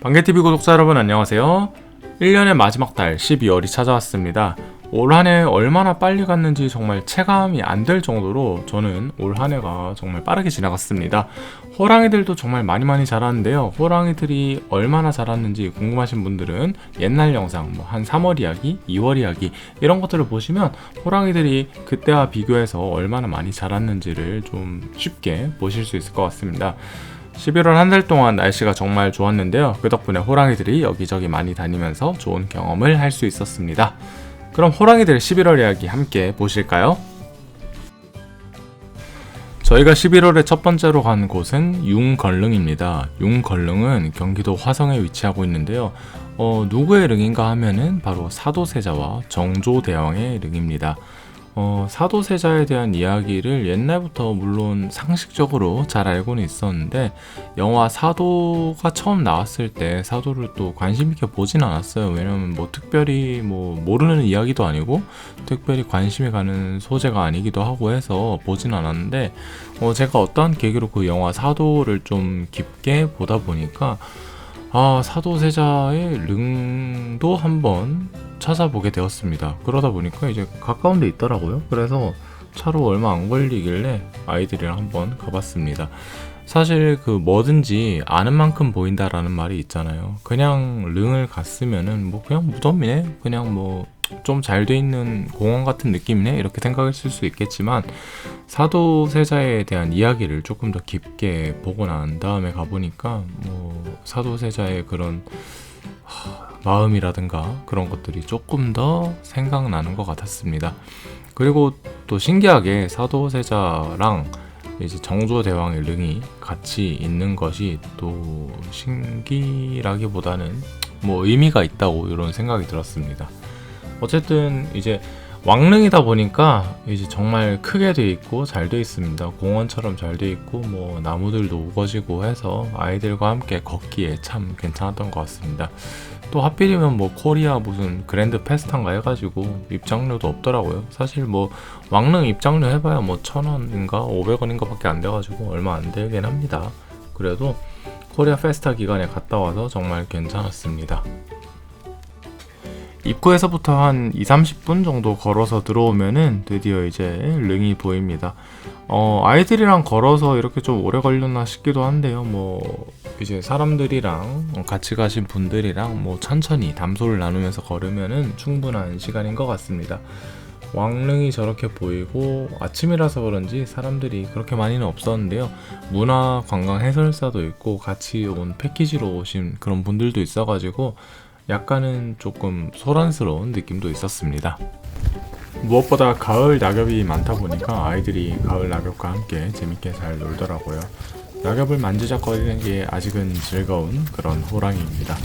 반개TV 구독자 여러분 안녕하세요. 1년의 마지막 달 12월이 찾아왔습니다. 올 한 해 얼마나 빨리 갔는지 정말 체감이 안 될 정도로 저는 올 한 해가 정말 빠르게 지나갔습니다. 호랑이들도 정말 많이 많이 자랐는데요. 호랑이들이 얼마나 자랐는지 궁금하신 분들은 옛날 영상 뭐 한 3월 이야기, 2월 이야기 이런 것들을 보시면 호랑이들이 그때와 비교해서 얼마나 많이 자랐는지를 좀 쉽게 보실 수 있을 것 같습니다. 11월 한 달 동안 날씨가 정말 좋았는데요. 그 덕분에 호랑이들이 여기저기 많이 다니면서 좋은 경험을 할 수 있었습니다. 그럼 호랑이들 11월 이야기 함께 보실까요? 저희가 11월에 첫 번째로 간 곳은 융걸릉입니다. 융걸릉은 경기도 화성에 위치하고 있는데요. 어, 누구의 릉인가 하면은 바로 사도세자와 정조대왕의 릉입니다. 어, 사도세자에 대한 이야기를 옛날부터 물론 상식적으로 잘 알고는 있었는데 영화 사도가 처음 나왔을 때 사도를 또 관심 있게 보진 않았어요. 왜냐면 뭐 특별히 뭐 모르는 이야기도 아니고 특별히 관심이 가는 소재가 아니기도 하고 해서 보진 않았는데 어, 제가 어떠한 계기로 그 영화 사도를 좀 깊게 보다 보니까 아, 사도세자의 릉도 한번 찾아보게 되었습니다. 그러다 보니까 이제 가까운 데 있더라고요. 그래서 차로 얼마 안 걸리길래 아이들이랑 한번 가봤습니다. 사실 그 뭐든지 아는 만큼 보인다라는 말이 있잖아요. 그냥 릉을 갔으면은 뭐 그냥 무덤이네. 그냥 뭐 좀 잘 돼 있는 공원 같은 느낌이네. 이렇게 생각했을 수 있겠지만 사도세자에 대한 이야기를 조금 더 깊게 보고 난 다음에 가보니까 뭐 사도세자의 그런 하, 마음이라든가 그런 것들이 조금 더 생각나는 것 같았습니다. 그리고 또 신기하게 사도세자랑 이제 정조대왕의 릉이 같이 있는 것이 또 신기라기보다는 뭐 의미가 있다고 이런 생각이 들었습니다. 어쨌든 이제 왕릉이다 보니까 이제 정말 크게 돼 있고 잘 돼 있습니다. 공원처럼 잘 돼 있고 뭐 나무들도 우거지고 해서 아이들과 함께 걷기에 참 괜찮았던 것 같습니다. 또 하필이면 뭐 코리아 무슨 그랜드 페스타인가 해가지고 입장료도 없더라고요. 사실 뭐 왕릉 입장료 해봐야 뭐 천 원인가 오백 원인가 밖에 안 돼가지고 얼마 안 되긴 합니다. 그래도 코리아 페스타 기간에 갔다 와서 정말 괜찮았습니다. 입구에서부터 한 2, 30분 정도 걸어서 들어오면은 드디어 이제 릉이 보입니다. 어, 아이들이랑 걸어서 이렇게 좀 오래 걸렸나 싶기도 한데요. 뭐 이제 사람들이랑 같이 가신 분들이랑 뭐 천천히 담소를 나누면서 걸으면은 충분한 시간인 것 같습니다. 왕릉이 저렇게 보이고 아침이라서 그런지 사람들이 그렇게 많이는 없었는데요. 문화 관광 해설사도 있고 같이 온 패키지로 오신 그런 분들도 있어가지고 약간은 조금 소란스러운 느낌도 있었습니다. 무엇보다 가을 낙엽이 많다 보니까 아이들이 가을 낙엽과 함께 재밌게 잘 놀더라고요. 낙엽을 만지작거리는 게 아직은 즐거운 그런 호랑이입니다.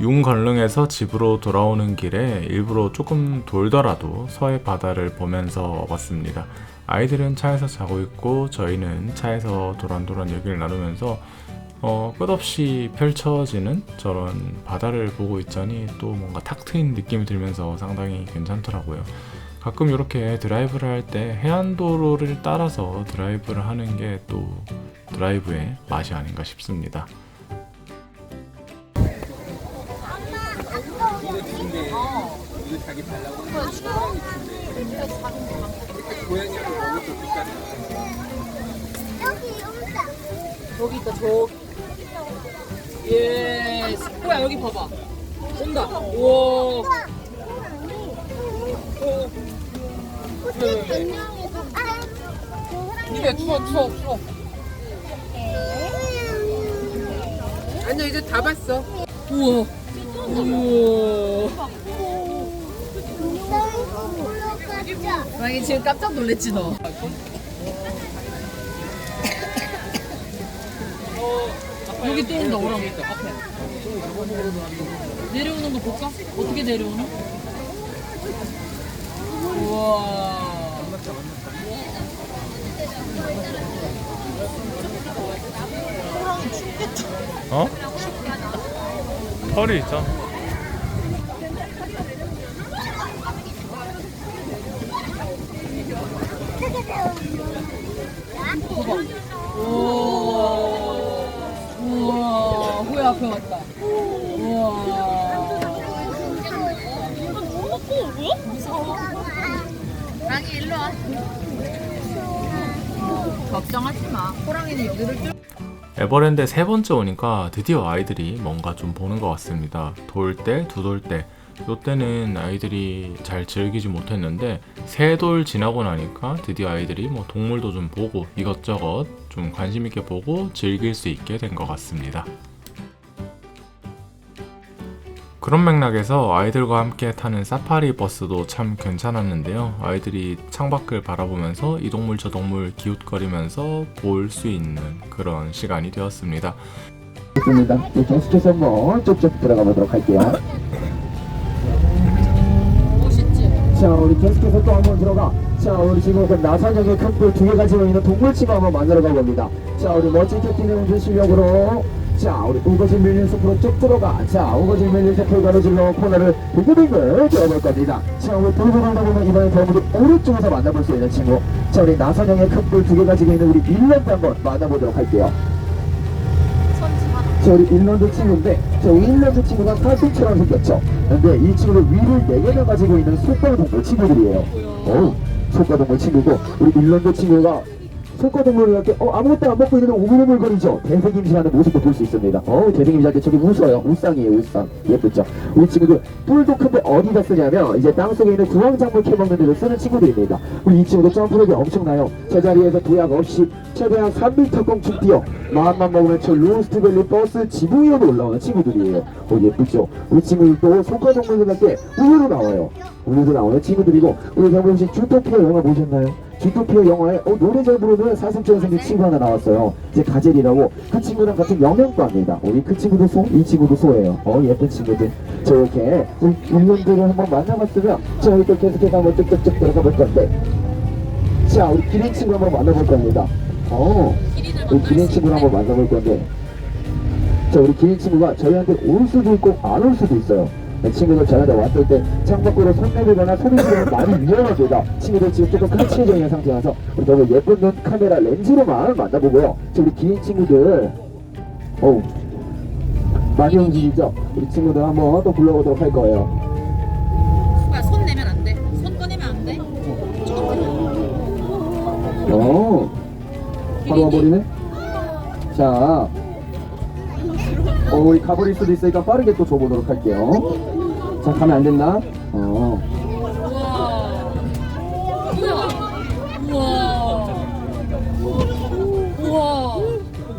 융걸릉에서 집으로 돌아오는 길에 일부러 조금 돌더라도 서해 바다를 보면서 왔습니다. 아이들은 차에서 자고 있고 저희는 차에서 도란도란 얘기를 나누면서 어, 끝없이 펼쳐지는 저런 바다를 보고 있자니 또 뭔가 탁 트인 느낌이 들면서 상당히 괜찮더라고요. 가끔 이렇게 드라이브를 할 때 해안도로를 따라서 드라이브를 하는 게 또 드라이브의 맛이 아닌가 싶습니다. 저기 예 뭐야 여기 봐봐. 온다. 우와. 아, 이게 추워 추워 추워. 아니야 이제 다 봤어. 우와. 우와. 올라가자. 만약에 지금 깜짝 놀랬지 너 여기 똥 넣으라고 앞에 내려오는 거 볼까? 어떻게 내려오나? 우와 어? 털이 있잖아 앞에 왔다. 우와. 에버랜드 세 번째 오니까 드디어 아이들이 뭔가 좀 보는 것 같습니다. 돌 때, 두돌 때. 요때는 아이들이 잘 즐기지 못했는데 세 돌 지나고 나니까 드디어 아이들이 뭐 동물도 좀 보고 이것저것 좀 관심 있게 보고 즐길 수 있게 된 것 같습니다. 그런 맥락에서 아이들과 함께 타는 사파리 버스도 참 괜찮았는데요. 아이들이 창밖을 바라보면서 이 동물 저 동물 기웃거리면서 볼 수 있는 그런 시간이 되었습니다. 좋습니다. 네, 계속해서 한번 쭉쭉 들어가 보도록 할게요. 자, 우리 계속해서 또 한번 들어가. 자, 우리 지금 그 나사적인 큰불 두개 가 지고 있는 동물치고 한번 만들어 가봅니다. 자, 우리 멋진 운전 실력으로. 자, 우리 우거진 밀린 숲으로 쭉 들어가. 자, 우거진 밀린 숲을 가로질러 코너를 빙글빙글 뛰어볼 겁니다. 자, 우리 돌고 돌다 보면 이번에 대물이 오른쪽에서 만나볼 수 있는 친구. 자, 우리 나선형의 큰불 두개 가 지고 있는 우리 밀런도 한번 만나보도록 할게요. 자, 우리 일런드 친구인데, 자, 우리 일런드 친구가 사슴처럼 생겼죠. 근데 이 친구는 위를 네 개나 가지고 있는 속과동물 친구들이에요. 어우, 속과동물 친구고, 우리 일런드 친구가 속과동물을 이렇게, 어, 아무것도 안 먹고 있는데 오물오물거리죠. 대생임신하는 모습도 볼 수 있습니다. 어우, 때 저기 웃어요. 울상이에요, 울상. 예쁘죠? 우리 친구들, 뿔도 큰데 어디다 쓰냐면, 이제 땅속에 있는 구황작물 캐먹는 데도 쓰는 친구들입니다. 우리 이 친구도 점프력이 엄청나요. 제자리에서 도약 없이 최대한 3m껑 뛰어 마음만 먹으면 저 로스트밸리 버스 지붕 위로 올라오는 친구들이에요. 어 예쁘죠? 우리 친구들도 손가동물들한테 우유로 나와요. 우유로 나오는 친구들이고 우리 병범 씨 주토피아 영화 보셨나요? 주토피아 영화에 어, 노래 잘 부르는 사슴처럼 생긴 친구 하나 나왔어요. 이제 가젤이라고 그 친구랑 같은 영양과입니다. 우리 그 친구도 소, 이 친구도 소예요. 어 예쁜 친구들. 저렇게 우리 인간들을 한번 만나봤으면 저희 또 계속해서 한번 쭉쭉쭉 들어가 볼 건데 자, 우리 기린 친구 한번 만나볼 겁니다. 어, 우리 기린 친구를 한번 만나볼 건데. 자, 우리 기린 친구가 저희한테 올 수도 있고 안 올 수도 있어요. 네, 친구들 저희한테 왔을 때 창밖으로 손 내밀거나 소리 지르면 많이 위험합니다. 친구들 지금 조금 클치해져 있는 상태라서 우리 너무 예쁜 눈 카메라 렌즈로만 만나보고요. 자, 우리 기린 친구들. 어우, 많이 움직이죠? 우리 친구들 한번 또 불러보도록 할 거예요. 수가 손 내면 안 돼. 손 꺼내면 안 돼. 어, 바로 와버리네? 자, 어, 우리 가버릴 수도 있으니까 빠르게 또 줘보도록 할게요. 자, 가면 안 됐나? 어.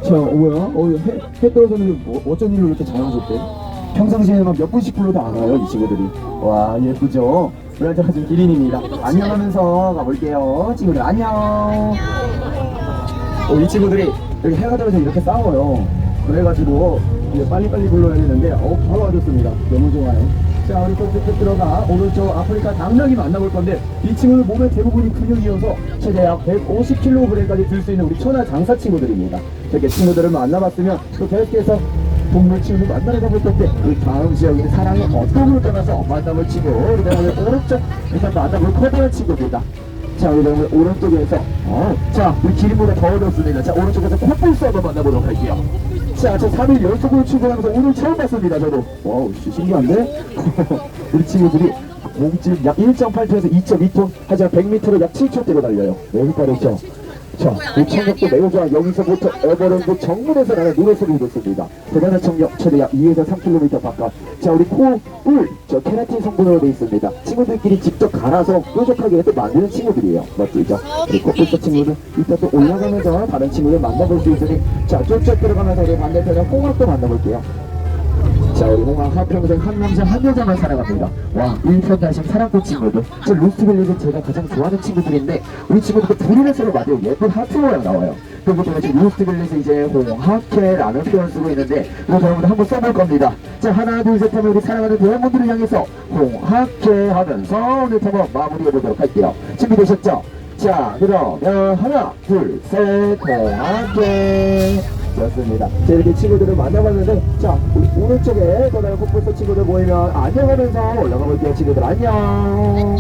자, 어, 뭐야? 어, 해, 해 떨어졌는데 뭐, 어쩐 일로 이렇게 잘하셨대? 평상시에만 몇 분씩 불러도 안 와요, 이 친구들이. 와, 예쁘죠? 우리 한테 지금 기린입니다. 안녕 하면서 가볼게요. 친구들, 안녕. 어, 이 친구들이 여기 해가 들어서 이렇게 싸워요. 그래가지고 이제 빨리빨리 불러야 되는데 어 바로 와줬습니다. 너무 좋아요. 자 우리 또 쭉쭉 들어가 오른쪽 아프리카 당나귀 만나볼 건데 이 친구는 몸의 대부분이 근육이어서 최대 약 150kg까지 들 수 있는 우리 천하 장사 친구들입니다. 이렇게 친구들을 만나봤으면 또 계속해서 동물 친구 만나러 가볼 건데 우리 다음 지역인 사랑의 어떤 걸 떠나서 만나볼 친구 우리 다음에 오른쪽 일단 만나볼 커다란 친구입니다. 자, 우리 그러면 오른쪽에서, 어, 자, 우리 기린보다 더 어렵습니다. 자, 오른쪽에서 코뿔소 한번 만나보도록 할게요. 자, 저 3일 연속으로 출근하면서 오늘 처음 봤습니다, 저도. 와우, 씨, 신기한데? 우리 친구들이 몸집 약 1.8톤에서 2.2톤, 하지만 100m로 약 7초 대로 달려요. 매우 빠르죠? 자, 이 청력도 매우 좋아. 여기서부터 에버랜드 정문에서 나는 노래 소리를 듣습니다. 대단한 청력, 최대 약 2에서 3km 바깥. 자, 우리 코, 뿔, 저 케라틴 성분으로 되어 있습니다. 친구들끼리 직접 갈아서 뾰족하게 또 만드는 친구들이에요. 멋지죠? 그리고 코뿔소 친구들, 이따 또 올라가면서 다른 친구들 만나볼 수 있으니, 자, 쭉쭉 들어가면서 우리 반대편에 홍학도 만나볼게요. 자 우리 홍학 한평생 한 남자 한 여자만 살아갑니다 와 일편단심 사랑꾼 친구들. 저 로스트밸리는 제가 가장 좋아하는 친구들인데 우리 친구들 브리넷으로 만든 예쁜 하트 모양 나와요. 그리고 제가 지금 로스트밸리에서 이제 홍학회라는 표현 쓰고 있는데 이거 여러분들 한번 써볼 겁니다. 자 하나 둘셋 하면 우리 사랑하는 대원분들을 향해서 홍학회 하면서 오늘 한번 마무리해 보도록 할게요. 준비되셨죠? 자 그러면 하나 둘셋 홍학회 좋습니다. 자, 이렇게 친구들을 만나봤는데, 자, 오른쪽에 또 다른 코뿔소 친구들 모이면 안녕하면서 올라가 볼게요, 친구들. 안녕.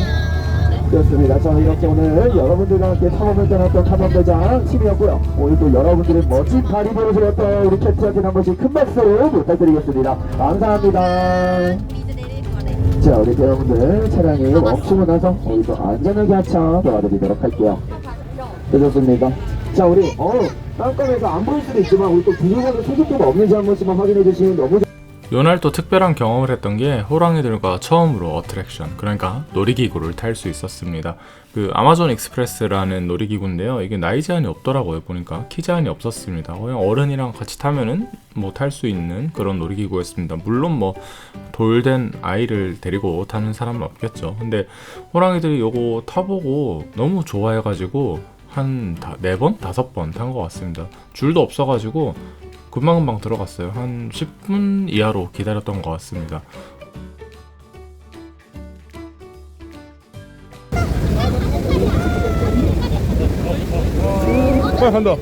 그렇습니다. 자, 이렇게 오늘 여러분들과 함께 탐험을 떠났던 탐험대장 팀이었고요. 오늘 또 여러분들의 멋진 발이 보여주었던 우리 캡틴한테 한 번씩 큰 박수 부탁드리겠습니다. 감사합니다. 자, 우리 여러분들 차량이 멈추고 나서 또 안전하게 하차 도와드리도록 할게요. 되셨습니까? 자, 우리 어 땅감에서 안 보일 수도 있지만 우리 또 비밀번호 소속도가 없는지 한 번씩만 확인해 주시면 너무 좋- 요날 또 특별한 경험을 했던 게 호랑이들과 처음으로 어트랙션 그러니까 놀이기구를 탈 수 있었습니다. 그 아마존 익스프레스라는 놀이기구인데요. 이게 나이 제한이 없더라고요. 보니까 키 제한이 없었습니다. 그냥 어른이랑 같이 타면은 뭐 탈 수 있는 그런 놀이기구였습니다. 물론 뭐 돌된 아이를 데리고 타는 사람은 없겠죠. 근데 호랑이들이 요거 타보고 너무 좋아해가지고 한 네 번, 다섯 번 탄 것 같습니다. 줄도 없어가지고 금방금방 들어갔어요. 한 10분 이하로 기다렸던 것 같습니다. 빨리 간다.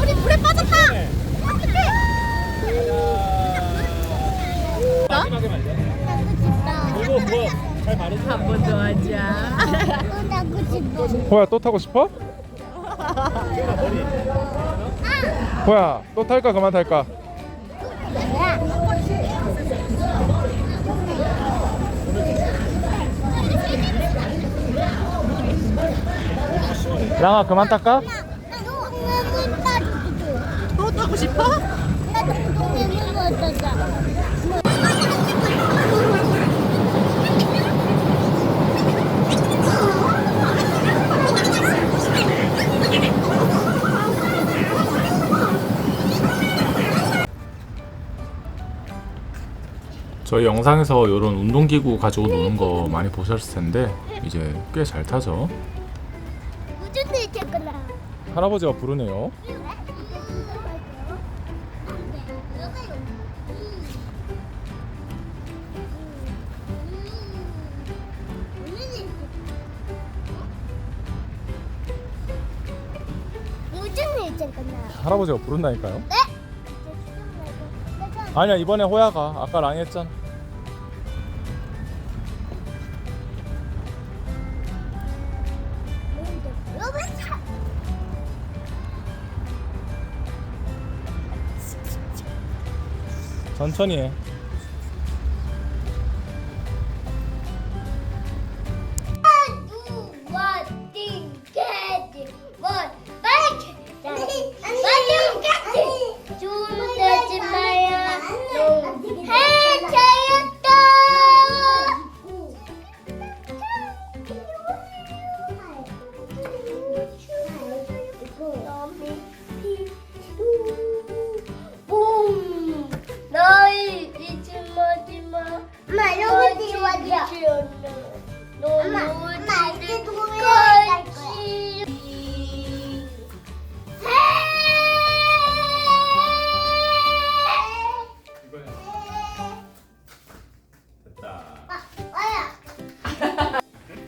우리 물에 빠졌다. 한 번 더 하자. 또 나고 싶어. 호야 또 타고 싶어? 호야 또 탈까 그만 탈까? 랑아 그만 탈까? 또 타고 싶어? 나도 동네는 거 어떠자? 저희 영상에서 이런 운동기구 가지고 노는 거 많이 보셨을 텐데 이제 꽤 잘 타죠. 할아버지가 부르네요. 할아버지가 부른다니까요. 아니야 이번에 호야가 아까 랑이 했잖아. 천천히 해.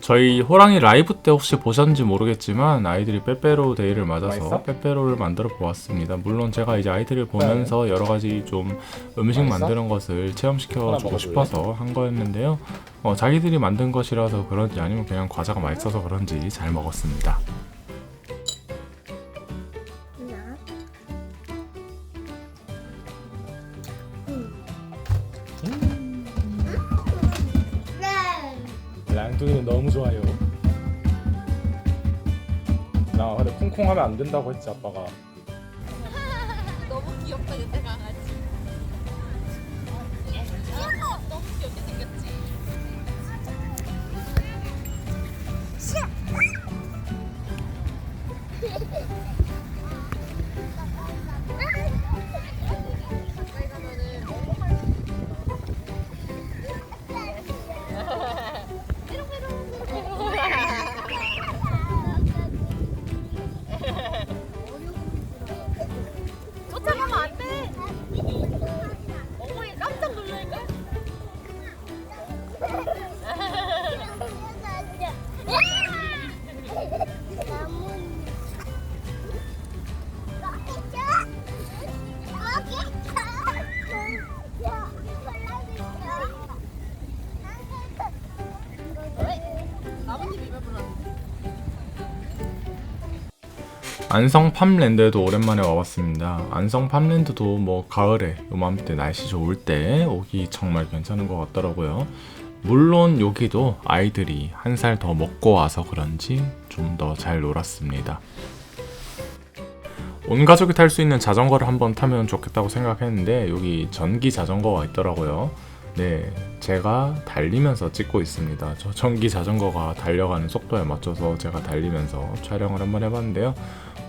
저희 호랑이 라이브 때 혹시 보셨는지 모르겠지만 아이들이 빼빼로 데이를 맞아서 맛있어? 빼빼로를 만들어 보았습니다. 물론 제가 이제 아이들을 보면서 여러 가지 좀 음식 맛있어? 만드는 것을 체험시켜 하나 주고 먹어볼래? 싶어서 한 거였는데요. 어, 자기들이 만든 것이라서 그런지 아니면 그냥 과자가 맛있어서 그런지 잘 먹었습니다. 안 된다고 했지 아빠가. 안성 팜랜드에도 오랜만에 와봤습니다. 안성 팜랜드도 뭐 가을에 요맘때 날씨 좋을 때 오기 정말 괜찮은 것 같더라고요. 물론 여기도 아이들이 한 살 더 먹고 와서 그런지 좀 더 잘 놀았습니다. 온 가족이 탈 수 있는 자전거를 한번 타면 좋겠다고 생각했는데 여기 전기 자전거가 있더라고요. 네, 제가 달리면서 찍고 있습니다. 저 전기 자전거가 달려가는 속도에 맞춰서 제가 달리면서 촬영을 한번 해봤는데요.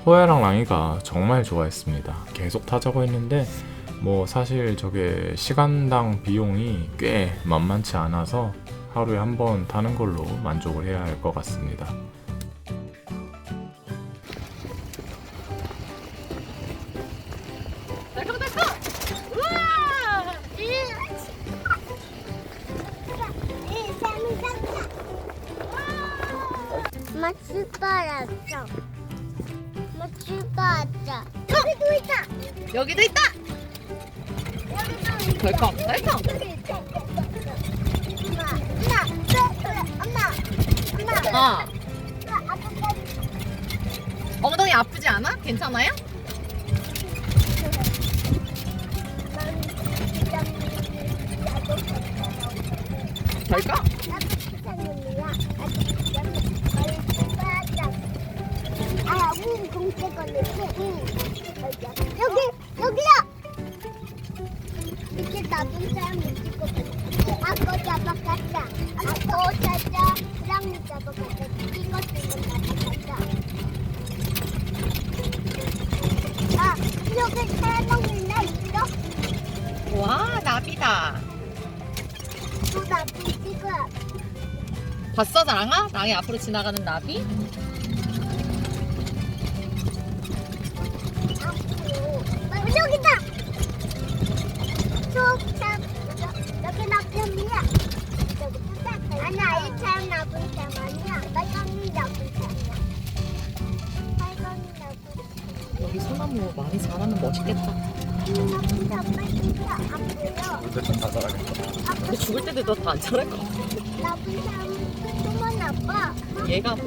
호야랑 랑이가 정말 좋아했습니다. 계속 타자고 했는데 뭐 사실 저게 시간당 비용이 꽤 만만치 않아서 하루에 한 번 타는 걸로 만족을 해야 할 것 같습니다. 엄마 출발했어. 엄마 출발했어. 여기도 있다. 여기도 있다. 여기도 있다. 덜컹, 덜컹. 엄마, 엄마, 엄마, 엄마. 어. 아빠까지 엉덩이 아프지 않아? 괜찮아요? 덜컹? 여기, 여기야! 이렇게 나쁜 사람 것 같아. 아까 잡아갔다. 아까 찾아. 랑이 잡아갔다. 이거 지금 잡아갔다. 아, 여기 사람 있나 있어? 와, 나비다. 또 나쁜 찍어. 봤어, 랑아? 랑이 앞으로 지나가는 나비?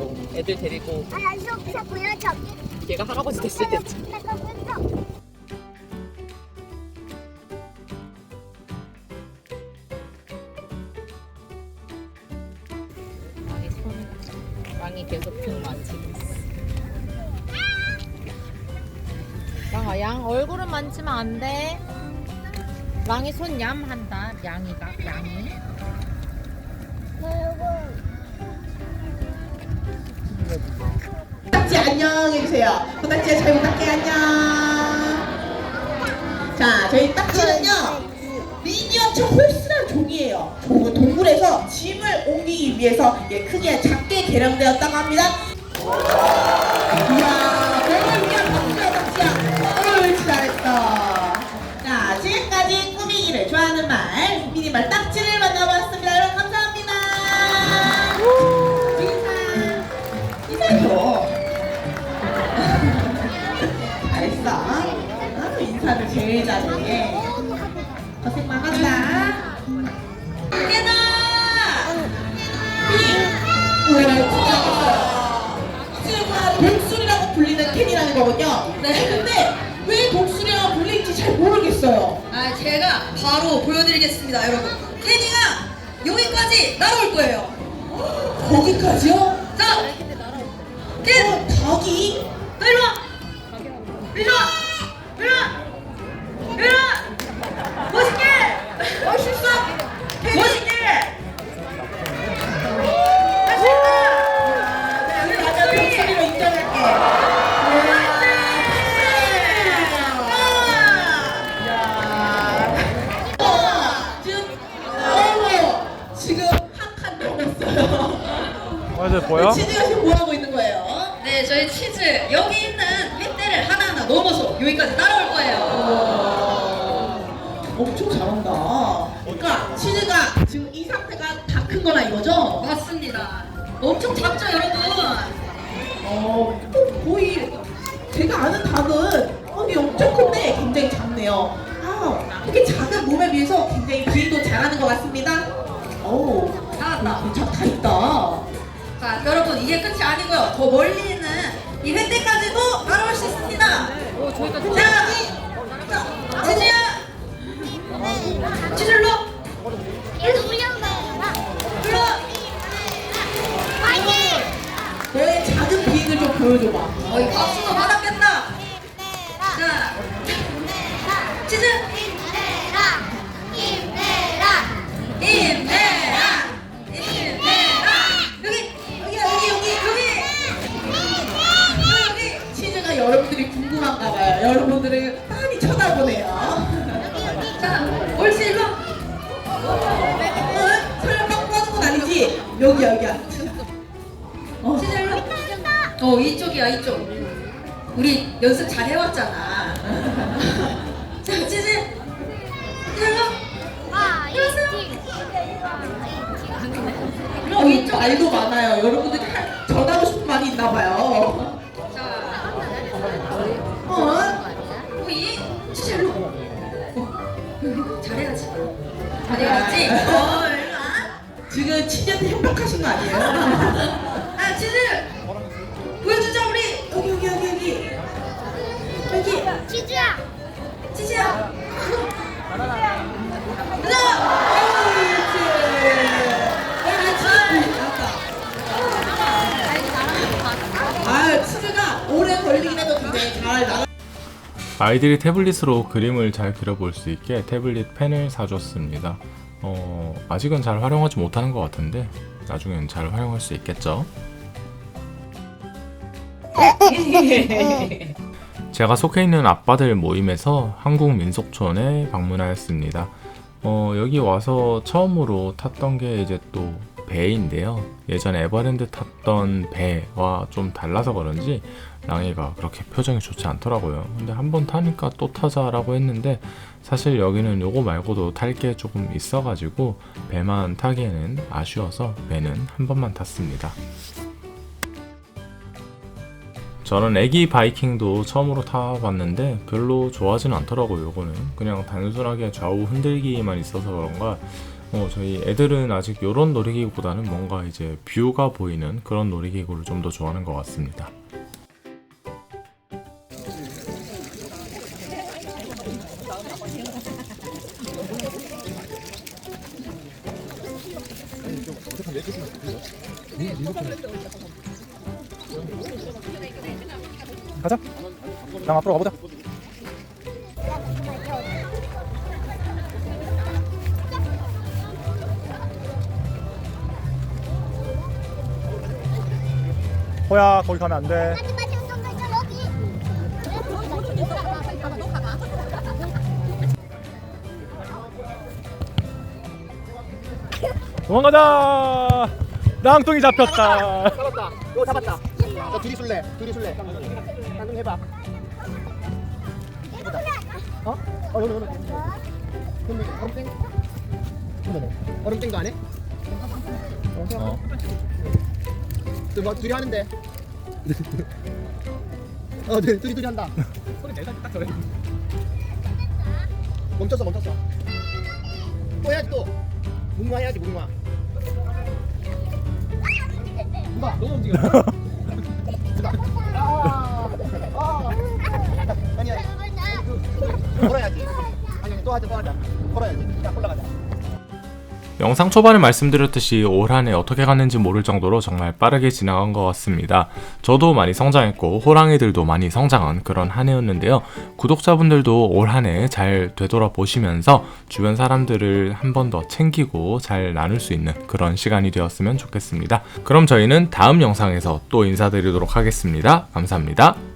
가뭐 애들 데리고 아, 여기 보여 저기. 얘가 할아버지 됐을 때지. 내가 봤어. 랑이 손, 랑이 계속 등 만지고 있어. 랑아, 양 얼굴은 만지면 안 돼. 랑이 손 얌 한다. 양이가, 양이. 안녕 해주세요. 코딱지야 잘 부탁해 안녕. 자 저희 딱지는요 미니어처 홀스라는 종이에요. 종은 동굴에서 짐을 옮기기 위해서 예, 크기가 작게 개량되었다고 합니다. 제일 잘해. 고생 많았다. 깨나! 친구가 독수리라고 불리는 캔이라는 거군요. 네. 근데 왜 독수리라고 불리는지 잘 모르겠어요. 아, 제가 바로 보여드리겠습니다, 여러분. 케니가 여기까지 날아올 거예요. 거기까지요? 작네요. 아, 이렇게 작은 몸에 비해서 굉장히 비행도 잘하는 것 같습니다. 오, 잘한다. 괜찮다 있다. 자, 여러분 이게 끝이 아니고요. 더 멀리 있는 2회 때까지도 따라올 수 있습니다. 오 저희도 자, 자, 지지야. 지질로 계속 올려봐. 불러. 파이팅! 너의 작은 비행을 좀 보여줘봐. 어이 박수도 받았 여러분들을 많이 쳐다보네요. 자, 옳지 일로. 어? 설마 깎고 하는 건 아니지? 여기 여기야. 어. 지지 일로. 어 이쪽이야 이쪽. 우리 연습 잘 해왔잖아. 자. 파이팅! 어, 이쪽 알도 많아요. 여러분들이 할- 전하고 싶은 말이 있나 봐요. 자, 어? 잘해야지. 어, 일로 와. 지금 치즈한테 협박하신 거 아니에요? 아, 지지. 보여주자 우리. 여기 여기 여기 여기 여기 지주야! 지지야. 아이들이 태블릿으로 그림을 잘 그려볼 수 있게 태블릿 펜을 사줬습니다. 어, 아직은 잘 활용하지 못하는 것 같은데 나중엔 잘 활용할 수 있겠죠? 제가 속해 있는 아빠들 모임에서 한국민속촌에 방문하였습니다. 어, 여기 와서 처음으로 탔던 게 이제 또 배인데요. 예전 에버랜드 탔던 배와 좀 달라서 그런지 랑이가 그렇게 표정이 좋지 않더라고요. 근데 한 번 타니까 또 타자라고 했는데 사실 여기는 요거 말고도 탈 게 조금 있어가지고 배만 타기에는 아쉬워서 배는 한 번만 탔습니다. 저는 애기 바이킹도 처음으로 타봤는데 별로 좋아하진 않더라고요. 요거는 그냥 단순하게 좌우 흔들기만 있어서 그런가 어, 저희 애들은 아직 요런 놀이기구보다는 뭔가 이제 뷰가 보이는 그런 놀이기구를 좀 더 좋아하는 것 같습니다. 가자. 랑 앞으로 가보자. 호야 거기 가면 안 돼. 하지 마, 잠깐만, 저 여기! 도망가자. 랑뚱이 잡혔다. 잡았다. 이거 잡았다. 저 둘이 술래. 둘이 술래. 깡통 해봐. 어? 어, 여기, 여기. 근데 얼음땡? 어머머. 얼음땡도 안 해? 어. 어. 뭐 둘이 하는데. 어, 네, 둘이 둘이 한다. 소리 내가 딱 저래. 멈췄어, 멈췄어. 또 해야지 또. 뭉마 해야지 뭉마. 뭉마 너무 움직여. 아, 아. 아니야. 걸어야지. 아니, 아니, 또 하자, 또 하자. 영상 초반에 말씀드렸듯이 올 한 해 어떻게 갔는지 모를 정도로 정말 빠르게 지나간 것 같습니다. 저도 많이 성장했고 호랑이들도 많이 성장한 그런 한 해였는데요. 구독자분들도 올 한 해 잘 되돌아보시면서 주변 사람들을 한 번 더 챙기고 잘 나눌 수 있는 그런 시간이 되었으면 좋겠습니다. 그럼 저희는 다음 영상에서 또 인사드리도록 하겠습니다. 감사합니다.